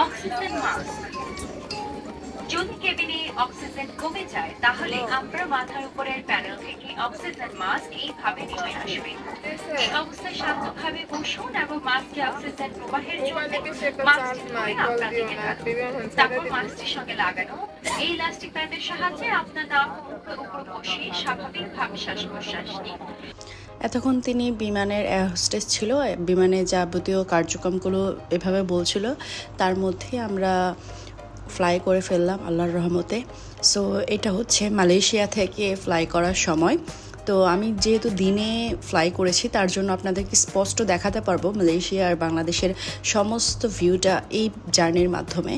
Oxygen mask. যদি কেবিনে oxygen কমে যায় তাহলে আমরা মাথার উপরের প্যানেল থেকে অক্সিজেন মাস্ক এইভাবে নেমে আসবে। এই অবস্থায় শান্তভাবে বসুন এবং মাস্কে অক্সিজেন প্রবাহের জন্য মাস্কটি ধরে আপনার দিকে। তারপর মাস্কটির সঙ্গে লাগানো। এই ইলাস্টিক ব্যান্ডের সাহায্যে আপনার নাক উপর বসে স্বাভাবিকভাবে শ্বাস প্রশ্বাস নিন। এতক্ষণ তিনি বিমানের হোস্টেস ছিল, বিমানে যাবতীয় কার্যক্রমগুলো এভাবে বলছিল। তার মধ্যে আমরা ফ্লাই করে ফেললাম আল্লাহর রহমতে। সো এটা হচ্ছে মালয়েশিয়া থেকে ফ্লাই করার সময়। তো আমি যেহেতু দিনে ফ্লাই করেছি, তার জন্য আপনাদেরকে স্পষ্ট দেখাতে পারব মালয়েশিয়া আর বাংলাদেশের সমস্ত ভিউটা এই জার্নির মাধ্যমে।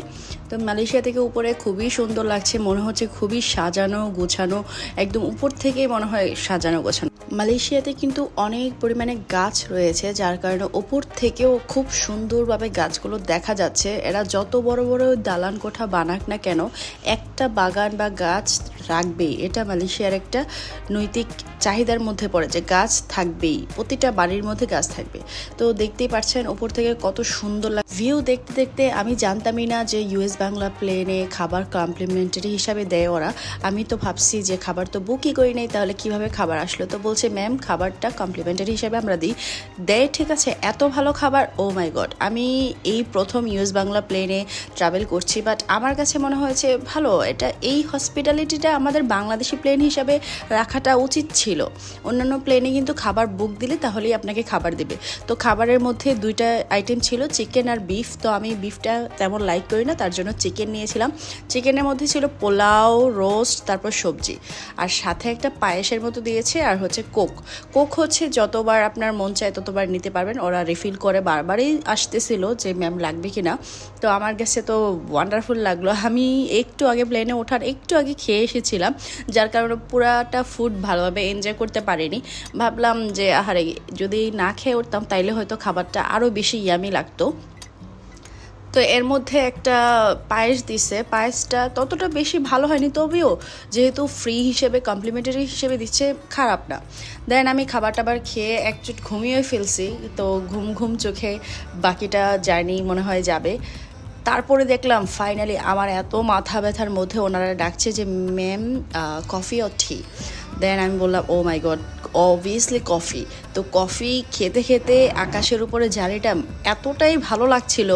তো মালয়েশিয়া থেকে উপরে খুবই সুন্দর লাগছে, মনে হচ্ছে খুবই সাজানো, গোছানো, একদম উপর থেকে মনে হয় সাজানো, গোছানো। মালয়েশিয়াতে কিন্তু অনেক পরিমাণে গাছ রয়েছে, যার কারণে ওপর থেকেও খুব সুন্দরভাবে গাছগুলো দেখা যাচ্ছে। এরা যত বড় বড় দালান কোঠা বানাক না কেন, একটা বাগান বা গাছ রাখবেই। এটা মালয়েশিয়ার একটা নৈতিক চাহিদার মধ্যে পড়ে যে গাছ থাকবেই, প্রতিটা বাড়ির মধ্যে গাছ থাকবে। তো দেখতেই পাচ্ছেন ওপর থেকে কত সুন্দর লাগে, ভিউ দেখতে দেখতে আমি জানতামই না যে ইউএস বাংলা প্লেনে খাবার কমপ্লিমেন্টারি হিসাবে দেয় ওরা। আমি তো ভাবছি যে খাবার তো বুকই করি নাই, তাহলে কীভাবে খাবার আসলো? তো বলছে ম্যাম খাবারটা কমপ্লিমেন্টারি হিসেবে আমরা দিই। দেয়, ঠিক আছে, এত ভালো খাবার ও মাই গড আমি এই প্রথম ইউএস বাংলা প্লেনে ট্রাভেল করছি বাট আমার কাছে মনে হয়েছে, ভালো, এটা এই হসপিটালিটিটা আমাদের বাংলাদেশি প্লেন হিসাবে রাখাটা উচিত ছিল। অন্যান্য প্লেনে কিন্তু খাবার বুক দিলে তাহলেই আপনাকে খাবার দেবে। তো খাবারের মধ্যে দুইটা আইটেম ছিল চিকেন আর বিফ তো আমি বিফটা তেমন লাইক করি না, তার জন্য চিকেন নিয়েছিলাম। চিকেনের মধ্যে ছিল পোলাও রোস্ট তারপর সবজি। আর সাথে একটা পায়েসের মতো দিয়েছে, আর হচ্ছে কোক। কোক হচ্ছে যতবার আপনার মন চায় ততবার নিতে পারবেন। ওরা রিফিল করে বারবারই আসতেছিল যে ম্যাম লাগবে কি না তো আমার কাছে তো ওয়ান্ডারফুল লাগল। আমি একটু আগে প্লেনে ওঠার একটু আগে খেয়ে এসেছিলাম। যার কারণে পুরাটা ফুড ভালোভাবে এনজয় করতে পারিনি। ভাবলাম যে, আহারে, যদি না খেয়ে উঠতাম, তাইলে হয়তো খাবারটা আরও বেশি ইয়ামি লাগতো। তো এর মধ্যে একটা পায়েস দিছে। পায়েসটা ততটা বেশি ভালো হয়নি, তবেও যেহেতু ফ্রি হিসেবে কমপ্লিমেন্টারি হিসেবে দিচ্ছে, খারাপ না। দেন আমি খাবার টাবার খেয়ে একচুট ঘুমিয়ে ফেলছি, তো ঘুম ঘুম চোখে বাকিটা জার্নি মনে হয় যাবে। তারপরে দেখলাম ফাইনালি আমার এত মাথা ব্যথার মধ্যে ওনারা ডাকছে যে ম্যাম কফি ও টি দেন আমি বললাম oh my god obviously coffee তো কফি খেতে খেতে আকাশের উপরে জারিটা এতটাই ভালো লাগছিল,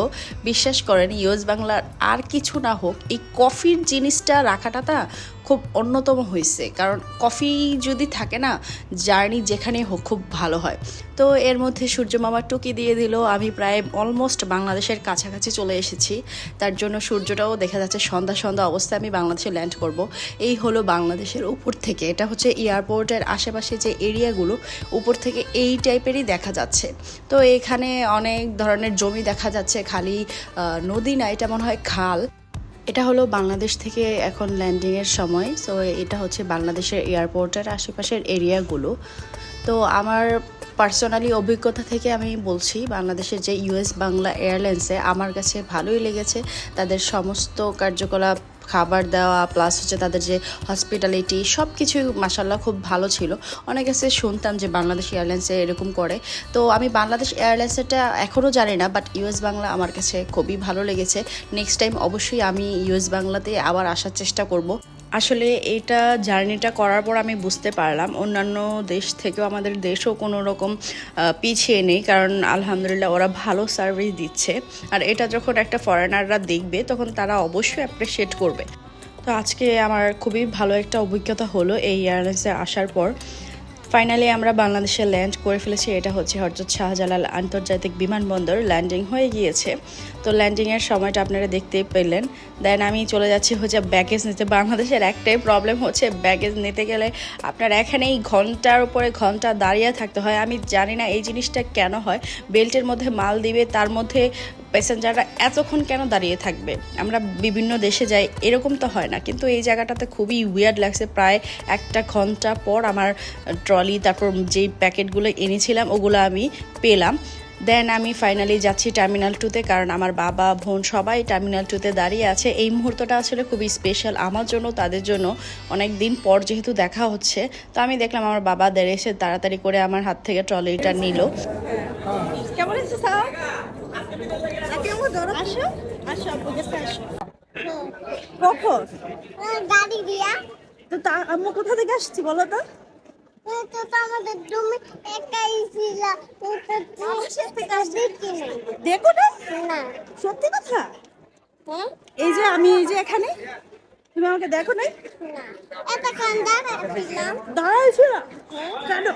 বিশ্বাস করেন ইউএস বাংলার আর কিছু না হোক, এই কফির জিনিসটা রাখাটা তা খুব অন্যতম হয়েছে কারণ কফি যদি থাকে না জার্নি যেখানে হোক খুব ভালো হয়। তো এর মধ্যে সূর্য মামা টুকি দিয়ে দিল, আমি প্রায় অলমোস্ট বাংলাদেশের কাছাকাছি চলে এসেছি। তার জন্য সূর্যটাও দেখা যাচ্ছে সন্ধ্যা সন্ধ্যা অবস্থায় আমি বাংলাদেশে ল্যান্ড করব। এই হলো বাংলাদেশের উপর থেকে। এটা হচ্ছে এয়ারপোর্টের আশেপাশে যে এরিয়াগুলো উপর থেকে এই টাইপেরই দেখা যাচ্ছে। তো এখানে অনেক ধরনের জমি দেখা যাচ্ছে, খালি নদী না, এটা মনে হয় খাল। এটা হলো বাংলাদেশ থেকে এখন ল্যান্ডিংয়ের সময় সো এটা হচ্ছে বাংলাদেশের এয়ারপোর্টের আশেপাশের এরিয়াগুলো। তো আমার পার্সোনালি অভিজ্ঞতা থেকে আমি বলছি, বাংলাদেশের যে ইউএস বাংলা এয়ারলাইন্সে আমার কাছে ভালোই লেগেছে, তাদের সমস্ত কার্যকলাপ খাবার দেওয়া প্লাস হচ্ছে তাদের যে হসপিটালিটি সব কিছুই মাসাল্লাহ খুব ভালো ছিল। অনেক কাছে শুনতাম যে বাংলাদেশ এয়ারলাইন্সে এরকম করে। তো আমি বাংলাদেশ এয়ারলাইন্সেরটা এখনও জানি না বাট ইউএস বাংলা আমার কাছে খুবই ভালো লেগেছে। নেক্সট টাইম অবশ্যই আমি ইউএস বাংলাতে আবার আসার চেষ্টা করব। আসলে এটা জার্নিটা করার পর আমি বুঝতে পারলাম, অন্যান্য দেশ থেকেও আমাদের দেশও কোনো রকম পিছিয়ে নেই, কারণ আলহামদুলিল্লাহ ওরা ভালো সার্ভিস দিচ্ছে। আর এটা যখন একটা ফরেনাররা দেখবে, তখন তারা অবশ্যই অ্যাপ্রিসিয়েট করবে। তো আজকে আমার খুবই ভালো একটা অভিজ্ঞতা হলো এই এয়ারলাইন্সে আসার পর। ফাইনালি আমরা বাংলাদেশে ল্যান্ড করে ফেলেছি। এটা হচ্ছে হরজত শাহজালাল আন্তর্জাতিক বিমানবন্দর। ল্যান্ডিং হয়ে গিয়েছে। তো ল্যান্ডিংয়ের সময়টা আপনারা দেখতেই পেলেন। দেন আমি চলে যাচ্ছি হচ্ছে ব্যাগেজ নিতে। বাংলাদেশের একটাই প্রবলেম হচ্ছে ব্যাগেজ নিতে গেলে আপনার এখানেই ঘণ্টার উপরে ঘণ্টা দাঁড়িয়ে থাকতে হয়। আমি জানি না এই জিনিসটা কেন হয়। বেল্টের মধ্যে মাল দিবে, তার মধ্যে প্যাসেঞ্জাররা এতক্ষণ কেন দাঁড়িয়ে থাকবে? আমরা বিভিন্ন দেশে যাই, এরকম তো হয় না। কিন্তু এই জায়গাটাতে খুবই উইয়ার্ড লাগছে। প্রায় একটা ঘণ্টা পর আমার ট্রলি তারপর যেই প্যাকেটগুলো এনেছিলাম, ওগুলো আমি পেলাম। দেন আমি ফাইনালি যাচ্ছি টার্মিনাল টুতে কারণ আমার বাবা, বোন সবাই টার্মিনাল টুতে দাঁড়িয়ে আছে। এই মুহূর্তটা আসলে খুবই স্পেশাল আমার জন্য, তাদের জন্য। অনেক দিন পর যেহেতু দেখা হচ্ছে, তো আমি দেখলাম আমার বাবা দাঁড়িয়ে এসে তাড়াতাড়ি করে আমার হাত থেকে ট্রলিটা নিল। কেমন ধরো আসো আসো আপুর কাছে আসো। কখন গাড়ি দিয়া। তো তা আম্মু কোথা থেকে আসছি বলো তো? তো তো আমাদের তুমি একাই ছিল। দেখি না দেখো না? না। সত্যি কথা? হ্যাঁ এই যে আমি এই যে এখানে তুমি আমাকে দেখো নাই? না। এতক্ষণ দাঁড়াইছো কেন?